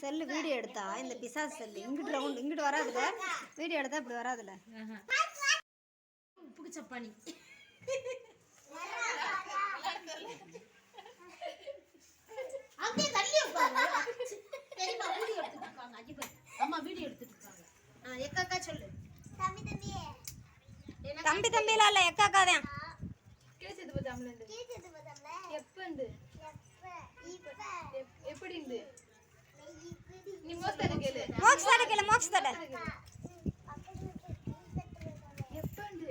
சொல்லு. வீடியோ எடுத்தா? இந்த பிசாஸ் செல்லு. இங்கிட்டு ரவுண்ட் இங்கிட்டு வராதுல? வீடியோ எடுத்தா இப்படி வராதுல? உப்புக்கு சப்பானி அப்படியே தள்ளி அம்மா வீடியோ எடுத்துட்டு இருக்காங்க எக்காக்கா சொல்லு. தம்பி தம்பி. தம்பி தம்பிலாம் இல்லை எக்காக்காதான் கேசது பத்தாமல இருந்து? கிழிச்சது பார்த்தோம்ல எப்பண்டு எப்ப? இப்ப? எப்- எப்படி இருந்து நீ கேளு. மோக்ஸ் தடை கேளு மோக்ஸ் தடை கிழிச்சது எப்பண்டு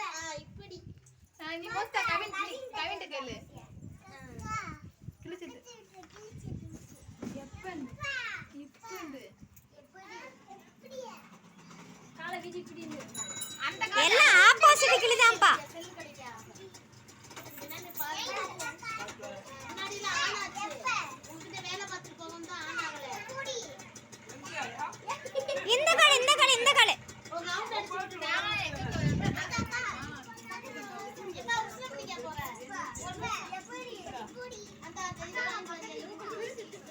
ஆ இப்படி ஆ, நீ கவின் கவின்ட்ட கேளு. கிழிச்சது இருந்து எல்லாம் ஆப்போசிட் கிளிதான்ப்பா. இந்த கால் இந்த கால் இந்த கால்.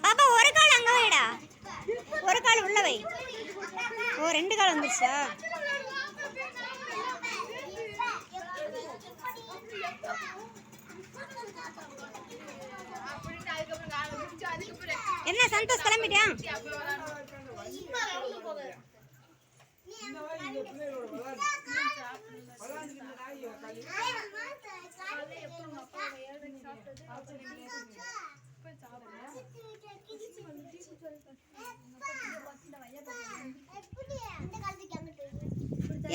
பாப்பா ஒரு கால் அங்க வைடா. ஒரு கால் உள்ள வை. ஓ ரெண்டு கால் வந்துருச்சா? என்ன சந்தோஷ் கிளம்பிட்டியா? சாப்பிட்டு ரவுண்டு போக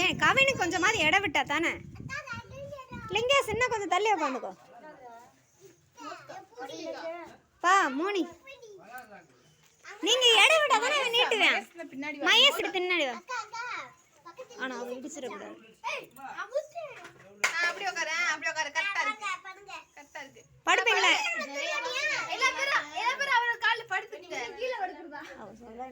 ஏன் கவினுக்கு கொஞ்சமாவது இடம் விட்டா தானே? லிங்கேஷ் இன்னும் கொஞ்சம் தள்ளி உட்காந்துக்கோ பா மோனி. நீங்க இடம் விட்டா தானே அவன் நீட்டுவேன். பின்னாடி மகேஷ் பின்னாடி வா. ஆனா அவன் இடிச்சிடக்கூடாது படுப்பீங்களா? எல்லா பேரும் எல்லா பேரும் அவரோட கால்ல படுத்துங்க கீழே படுத்துறதா அவன் சொல்ல.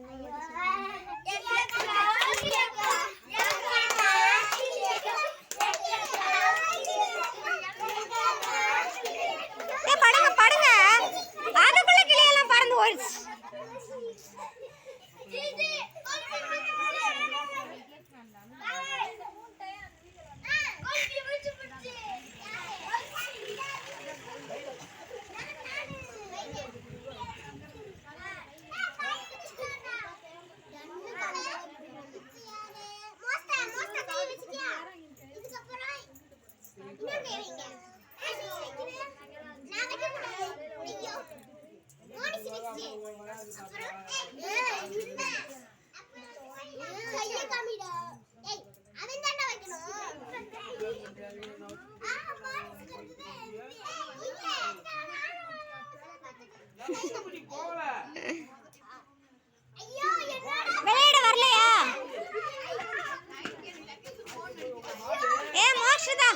Dede, விளையாட வரலையா? ஏ மோக்ஷதா